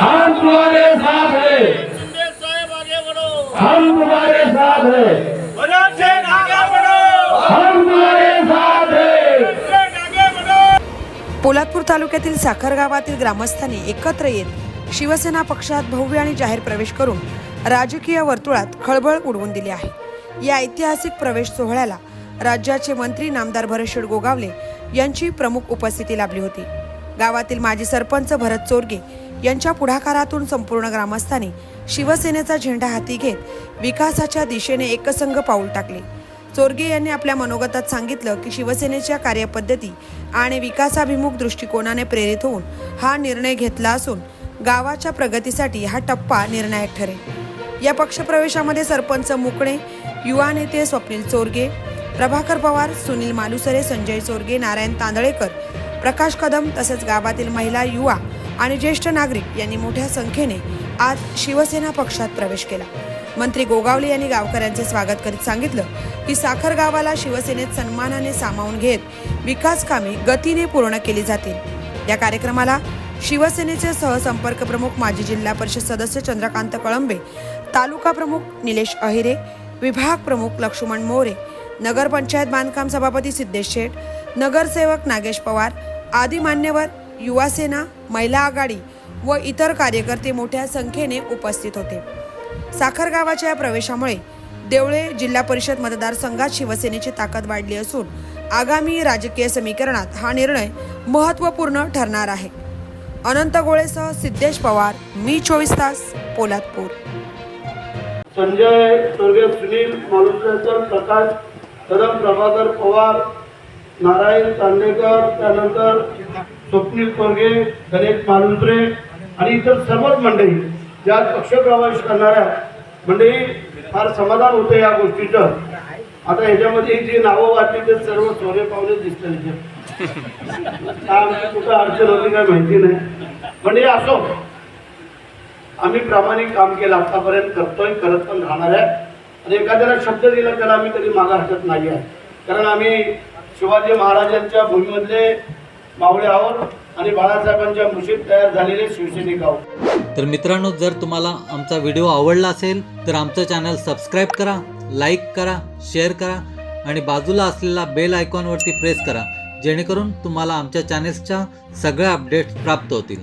हम तुम्हारे साथ हम तुम्हारे साथ पोलादपूर तालुक्यातील साखर गावातील ग्रामस्थांनी एकत्र येत शिवसेना पक्षात भव्य आणि जाहीर प्रवेश करून राजकीय वर्तुळात खळबळ उडवून दिली आहे. या ऐतिहासिक प्रवेश सोहळ्याला राज्याचे मंत्री नामदार भरशेड गोगावले यांची प्रमुख उपस्थिती लाभली होती. गावातील माजी सरपंच भरत चोरगे यांच्या पुढाकारातून संपूर्ण ग्रामस्थांनी शिवसेनेचा झेंडा हाती घेत विकासाच्या दिशेने एकसंघ पाऊल टाकले. चोरगे यांनी आपल्या मनोगतात सांगितलं की शिवसेनेच्या कार्यपद्धती आणि विकासाभिमुख दृष्टिकोनाने प्रेरित होऊन हा निर्णय घेतला असून गावाच्या प्रगतीसाठी हा टप्पा निर्णायक ठरेल. या पक्षप्रवेशामध्ये सरपंच मुकणे युवा नेते स्वप्नील चोरगे प्रभाकर पवार सुनील मालुसरे संजय चोरगे नारायण तांदळेकर प्रकाश कदम तसेच गावातील महिला युवा आणि ज्येष्ठ नागरिक यांनी मोठ्या संख्येने आज शिवसेना पक्षात प्रवेश केला. मंत्री गोगावले यांनी गावकऱ्यांचे स्वागत करीत सांगितलं की साखर गावाला शिवसेनेत सन्मानाने सामावून घेत विकास कामे गतीने पूर्ण केली जातील. या कार्यक्रमाला शिवसेनेचे सहसंपर्क प्रमुख माजी जिल्हा परिषद सदस्य चंद्रकांत कळंबे तालुका प्रमुख निलेश अहिरे विभाग प्रमुख लक्ष्मण मोरे नगरपंचायत बांधकाम सभापती सिद्धेश शेठ नगरसेवक नागेश पवार आदी मान्यवर युवासेना महिला आघाडी व इतर कार्यकर्ते मोठ्या संख्येने उपस्थित होते. साखर गावाच्या या प्रवेशामुळे देवळे जिल्हा परिषद मतदारसंघात शिवसेनेची ताकद वाढली असून आगामी राजकीय समीकरणात हा निर्णय महत्त्वपूर्ण ठरणार आहे. अनंत गोळेसह सिद्धेश पवार मी चोवीस तास पोलादपूर. संजय स्वर्गीय सुनील मालुसरेकर प्रकाश कदम प्रभाकर पवार नारायण चांदेकर त्यानंतर स्वप्नील कोरगे गणेश मालुंत्रे आणि इतर सर्वच मंडळी ज्या पक्षप्रवेश करणाऱ्या मंडळी फार समाधान होतं या गोष्टीचं. आता ह्याच्यामध्ये जी नावं वाटली ते सर्व सोने पावले दिसतात काय आमची कुठं अडचण होती काय माहिती नाही. म्हणजे असो आम्ही प्रामाणिक काम केलं आतापर्यंत करतोय करत पण राहणार आहे. आणि एखाद्याला शब्द दिला त्याला आम्ही कधी मागा हटत नाही आहे कारण आम्ही शिवाजी महाराजांच्या भूमीमधले मावळे आहोत आणि बाळासाहेबांच्या मुशीत तयार झालेले शिवसैनिक आहोत. तर मित्रांनो जर तुम्हाला आमचा व्हिडिओ आवडला असेल तर आमचं चॅनल सबस्क्राईब करा लाईक करा शेअर करा आणि बाजूला असलेला बेल आयकॉनवरती प्रेस करा जेणेकरून तुम्हाला आमच्या चॅनेल्सच्या सगळ्या अपडेट्स प्राप्त होतील.